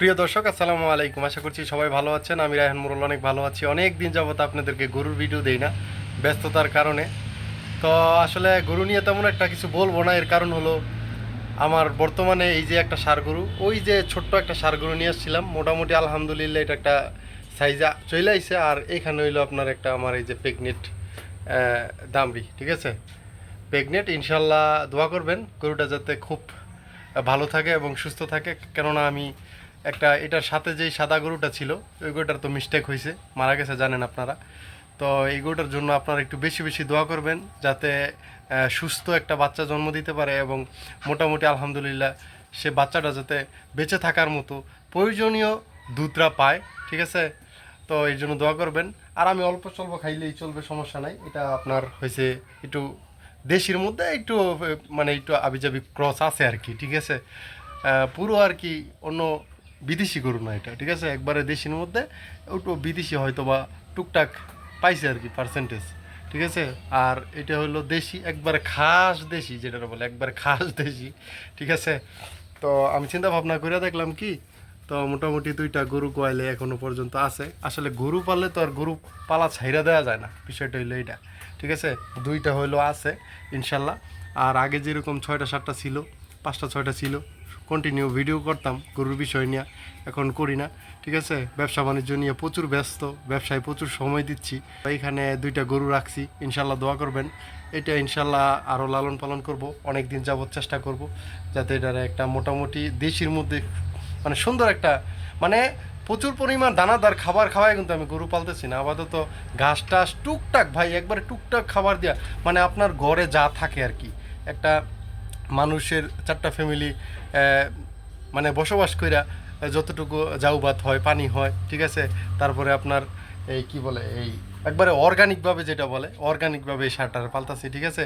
প্রিয় দর্শক, আসসালামু আলাইকুম। আশা করছি সবাই ভালো আছেন। আমি রায়হান মুরল, অনেক ভালো আছি। অনেক দিন যাবত আপনাদেরকে গরুর ভিডিও দেই না, ব্যস্ততার কারণে। তো আসলে গরু নিয়ে তেমন একটা কিছু বলব না। এর কারণ হলো, আমার বর্তমানে এই যে একটা সার গরু, ওই যে ছোট্ট একটা সার গরু নিয়ে আসছিলাম। মোটামুটি আলহামদুলিল্লাহ এটা একটা সাইজা চলে আইছে। আর এখানে হইল আপনার একটা আমার এই যে পেগনেট দামরি ঠিক আছে? প্রেগনেন্ট ইনশাল্লাহ দোয়া করবেন। গরুটা যাতে খুব ভালো থাকে এবং সুস্থ থাকে। কেননা আমি একটা, এটার সাথে যেই সাদা গরুটা ছিল, ওই গরুটার তো মিস্টেক হয়েছে মারা গেছে, জানেন আপনারা। তো এই গরুটার জন্য আপনারা একটু বেশি বেশি দোয়া করবেন, যাতে সুস্থ একটা বাচ্চা জন্ম দিতে পারে এবং মোটামুটি আলহামদুলিল্লাহ সে বাচ্চাটা যাতে বেঁচে থাকার মতো প্রয়োজনীয় দুধটা পায়, ঠিক আছে? তো এই জন্য দোয়া করবেন। আর আমি অল্প স্বল্প খাইলেই চলবে, সমস্যা নাই। এটা আপনার হয়েছে একটু দেশির মধ্যে একটু মানে একটু আবিজাবি ক্রস আছে আর কি, ঠিক আছে? পুরো আর কি অন্য বিদেশি গরু না এটা, ঠিক আছে? একবারে দেশির মধ্যে ওটু বিদেশি হয়তো বা টুকটাক পাইছে আর কি পার্সেন্টেজ ঠিক আছে? আর এটা হলো দেশি, একবারে খাস দেশি যেটা বলে একবারে খাস দেশি, ঠিক আছে? তো আমি চিন্তা ভাবনা করে দেখলাম কি, তো মোটামুটি দুইটা গরু কোয়াইলে এখনও পর্যন্ত আছে। আসলে গরু পালে তো আর গরু পালা ছাইরা দেওয়া যায় না, বিষয়টা হইল এইটা, ঠিক আছে? দুইটা হইল আছে, ইনশাল্লাহ। আর আগে যেরকম ছয়টা, সাতটা ছিল, পাঁচটা, ছয়টা ছিল কন্টিনিউ ভিডিও করতাম, গরুর বিষয় নিয়ে এখন করি না, ঠিক আছে? ব্যবসা বাণিজ্য নিয়ে প্রচুর ব্যস্ত, ব্যবসায় প্রচুর সময় দিচ্ছি। এইখানে দুইটা গরু রাখছি ইনশাল্লাহ দোয়া করবেন। এটা ইনশাল্লাহ আরও লালন পালন করব অনেক দিন যাবত চেষ্টা করব, যাতে এটার একটা মোটামুটি দেশির মধ্যে মানে সুন্দর একটা মানে প্রচুর পরিমাণ দানাদার খাবার খাওয়াই কিন্তু আমি গরু পালতেছি না। আপাতত ঘাস টাস টুকটাক ভাই, একবারে টুকটাক খাবার দেওয়া মানে আপনার ঘরে যা থাকে আর কি। একটা মানুষের চারটা ফ্যামিলি মানে বসবাস কইরা যতটুকু জাউবাত হয় পানি হয় ঠিক আছে? তারপরে আপনার এই কি বলে এই একবারে অর্গানিকভাবে যেটা বলে অর্গানিকভাবে এই সারটার পাল্টাছি ঠিক আছে?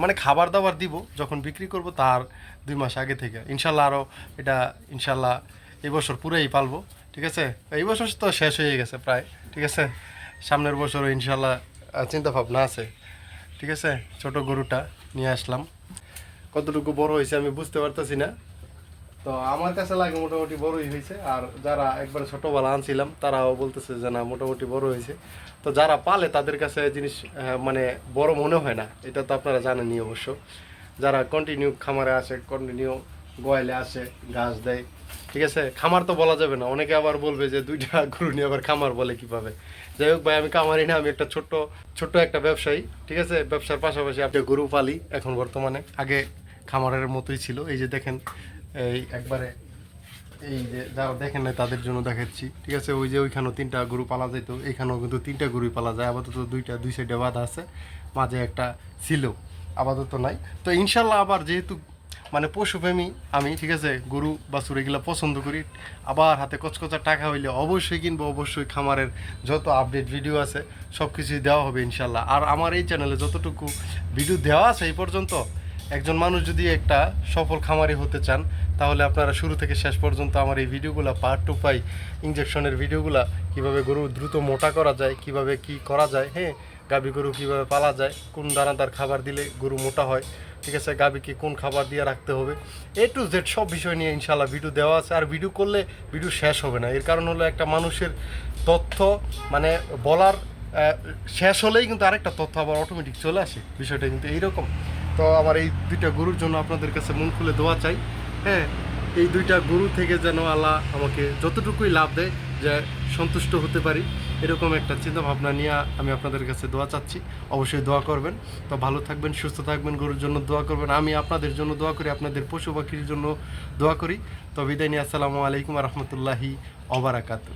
মানে খাবার দাবার দিব যখন বিক্রি করব তার দুই মাস আগে থেকে। ইনশাল্লাহ আরও এটা ইনশাল্লাহ এই বছর পুরোই পালবো ঠিক আছে? এই বছর তো শেষ হয়ে গেছে প্রায় ঠিক আছে? সামনের বছরও ইনশাল্লাহ আহ, চিন্তা ভাবনা আছে ঠিক আছে? ছোট গরুটা নিয়ে আসলাম। কতটুকু বড় হয়েছে আমি বুঝতে পারতেছি না। তো আমার কাছে লাগে মোটামুটি বড়ই হয়েছে, আর যারা একবার ছোটবেলা আনছিলাম, তারাও বলতেছে যে না, মোটামুটি বড় হয়েছে। তো যারা পালে, তাদের কাছে জিনিস মানে বড় মনে হয় না, এটা তো আপনারা জানেনই অবশ্য। যারা কন্টিনিউ খামারে আসে কন্টিনিউ গোয়ালে আসে, ঘাস দেয়, ঠিক আছে? খামার তো বলা যাবে না, অনেকে আবার বলবে যে দুইটা গরু নিয়ে আবার খামার বলে কীভাবে? যাই হোক ভাই, আমি খামারি না, আমি একটা ছোট্ট ছোট্ট একটা ব্যবসায়ী, ঠিক আছে? ব্যবসার পাশাপাশি আপনি গরু পালি, এখন বর্তমানে। আগে খামারের মতোই ছিল। এই যে দেখেন, এই একবারে এই যে যারা দেখেন না তাদের জন্য দেখাচ্ছি। ঠিক আছে, ওই যে ওইখানেও তিনটা গরু পালা যেত এইখানেও কিন্তু তিনটা গরুই পালা যায়। আপাতত দুইটা, দুই সাইডে বাঁধা আছে, মাঝে একটা ছিল, আপাতত নাই। তো ইনশাল্লাহ আবার যেহেতু মানে পশুপ্রেমী আমি, ঠিক আছে, গরু, বাছুর এগুলো পছন্দ করি, আবার হাতে কচকচা টাকা হইলে অবশ্যই কিনবো, অবশ্যই খামারের যত আপডেট ভিডিও আছে সব কিছুই দেওয়া হবে ইনশাল্লাহ। আর আমার এই চ্যানেলে যতটুকু ভিডিও দেওয়া আছে এই পর্যন্ত একজন মানুষ যদি একটা সফল খামারি হতে চান, তাহলে আপনারা শুরু থেকে শেষ পর্যন্ত আমার এই ভিডিওগুলো পার্ট টু পাই ইঞ্জেকশনের ভিডিওগুলো, কীভাবে গরু দ্রুত মোটা করা যায়, কীভাবে কি করা যায় হ্যাঁ? গাভী গরু কীভাবে পালা যায়, কোন দানাদার খাবার দিলে গরু মোটা হয়, ঠিক আছে? গাভীকে কোন খাবার দিয়ে রাখতে হবে এ টু জেড সব বিষয় নিয়ে ইনশাল্লাহ ভিডিও দেওয়া আছে। আর ভিডিও করলে ভিডিও শেষ হবে না। এর কারণ হলো একটা মানুষের তথ্য মানে বলার শেষ হলেই কিন্তু আরেকটা তথ্য আবার অটোমেটিক চলে আসে। বিষয়টা কিন্তু এইরকম। তো আমার এই দুইটা গরুর জন্য আপনাদের কাছে মন খুলে দোয়া চাই। হ্যাঁ এই দুইটা গরু থেকে যেন আল্লাহ আমাকে যতটুকুই লাভ দেয়, যে সন্তুষ্ট হতে পারি, এরকম একটা চিন্তা ভাবনা নিয়ে আমি আপনাদের কাছে দোয়া চাচ্ছি। অবশ্যই দোয়া করবেন। তো ভালো থাকবেন, সুস্থ থাকবেন, গরুর জন্য দোয়া করবেন। আমি আপনাদের জন্য দোয়া করি, আপনাদের পশু পাখির জন্য দোয়া করি। তো বিদায় নিয়ে আসসালামু আলাইকুম রহমতুল্লাহি অবরাকাতু